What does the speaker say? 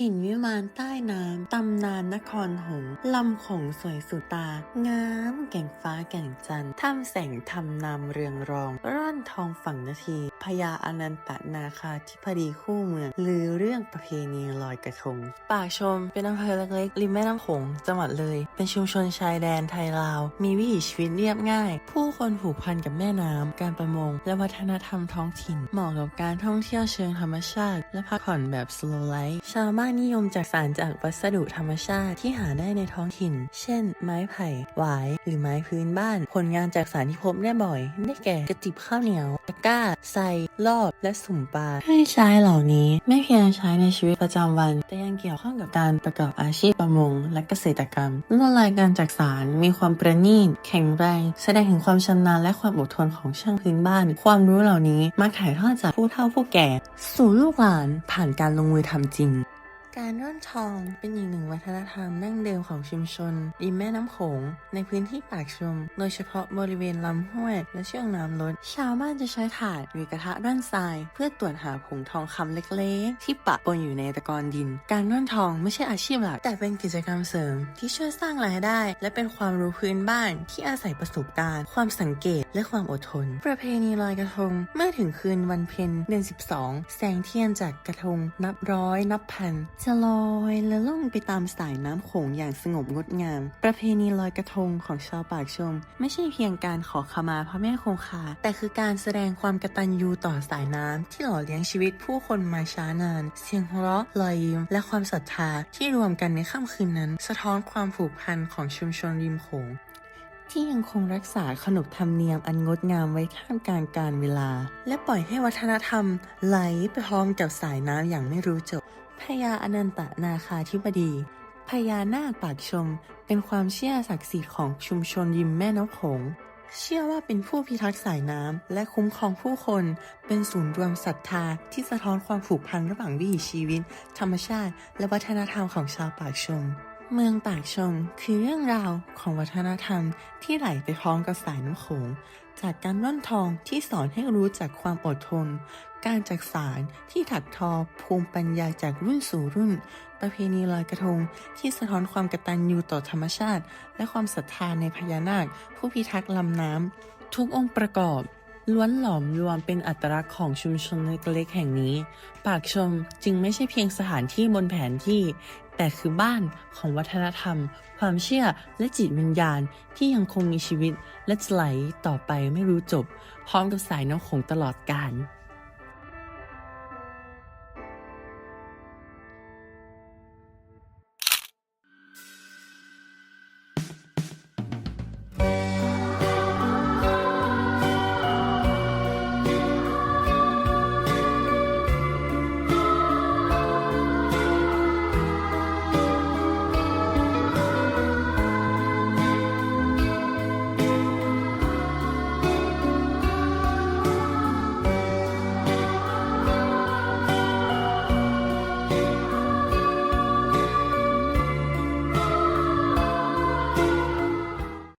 ถิ่นวิมานใต้น้ำตำนานนครหงส์ลำของสวยสุดตา งามแก่งฟ้าแก่งจันทร์ทำแสงทำนำเรืองรอง ร่อนทองฝั่งนาที พญาอนันตนาคาธิพดีคู่เมืองลือเรื่องประเพณีลอยกระทง ปากชมเป็นอำเภอเล็กๆริมแม่น้ำโขงจังหวัดเลย เป็นชุมชนชายแดนไทยลาว มีวิถีชีวิตเรียบง่าย ผู้คนผูกพันกับแม่น้ำการประมง และวัฒนธรรมท้องถิ่น เหมาะกับการท่องเที่ยวเชิงธรรมชาติ และพักผ่อนแบบ slow life ชาวบ้านนิยมจากสารจากวัสดุธรรมชาติที่หาได้ในท้องถิ่น เช่น ไม้ไผ่หวายหรือไม้พื้นบ้าน ผลงานจากสารที่พบได้บ่อย ได้แก่กระติบข้าวเหนียวตะกร้าไซลอบและสุ่มปลาให้ใช้เหล่านี้ไม่เพียงใช้ในชีวิตประจำวัน แต่ยังเกี่ยวข้องกับการประกอบอาชีพประมงและเกษตรกรรมลวดลายการจักสารมีความประณีตแข็งแรง แสดงถึงความชำนาญและความอดทนของช่างพื้นบ้าน ความรู้เหล่านี้มาถ่ายทอดจากผู้เฒ่าผู้แก่ สู่ลูกหลานผ่านการลงมือทำจริง การร่อนทองเป็นอีกหนึ่งวัฒนธรรมดั้งเดิมของชุมชนริมแม่น้ำโขง ในพื้นที่ปากชม โดยเฉพาะบริเวณลำห้วย และช่วงน้ำลดชาวบ้านจะใช้ถาดหรือกระทะร่อนทราย เพื่อตรวจหาผงทองคำเล็กๆ ที่ปะปนอยู่ในตะกอนดิน การร่อนทองไม่ใช่อาชีพหลัก แต่เป็นกิจกรรมเสริม ที่ช่วยสร้างรายได้ และเป็นความรู้พื้นบ้านที่อาศัยประสบการณ์ ความสังเกตและความอดทน ประเพณีลอยกระทงเมื่อถึงคืนวันเพ็ญเดือน 12 แสงเทียนจากกระทงนับร้อยนับพันจะลอยและล่องไปตามสายน้ำโขงอย่างสงบงดงาม ประเพณีลอยกระทงของชาวปากชม ไม่ใช่เพียงการขอขมาพระแม่คงคา แต่คือการแสดงความกตัญญูต่อสายน้ำที่หล่อเลี้ยงชีวิตผู้คนมาช้านาน เสียงหัวเราะรอยยิ้มและความศรัทธาที่รวมกันในค่ำคืนนั้น สะท้อนความผูกพันของชุมชนริมโขงที่ยังคงรักษาขนบธรรมเนียมอันงดงามไว้ท่ามกลางการเวลา และปล่อยให้วัฒนธรรมไหลไปพร้อมกับสายน้ำอย่างไม่รู้จบ พญาอนันตนาคาธิบดีพญานาคปากชมเป็นความเชื่อศักดิ์สิทธิ์ของชุมชนริมแม่น้ำโขง เชื่อว่าเป็นผู้พิทักษ์สายน้ำและคุ้มครองผู้คน เป็นศูนย์รวมศรัทธาที่สะท้อนความผูกพันระหว่างวิถีชีวิต ธรรมชาติ และวัฒนธรรมของชาวปากชม เมืองปากชมคือเรื่องราวของวัฒนธรรมที่ไหลไปพร้อมกับสายน้ำโขง จากการร่อนทองที่สอนให้รู้จักความอดทน การจักสารที่ถักทอภูมิปัญญาจากรุ่นสู่รุ่น ประเพณีลอยกระทงที่สะท้อนความกตัญญูต่อธรรมชาติ และความศรัทธาในพญานาค ผู้พิทักษ์ลำน้ำทุกองค์ประกอบ ล้วนหลอมรวมเป็นอัตลักษณ์ของชุมชนเล็กๆแห่งนี้ ปากชมจึงไม่ใช่เพียงสถานที่บนแผนที่ แต่คือบ้านของวัฒนธรรม ความเชื่อและจิตวิญญาณที่ยังคงมีชีวิตและจะไหลต่อไปไม่รู้จบ พร้อมกับสายน้ำโขงตลอดกาล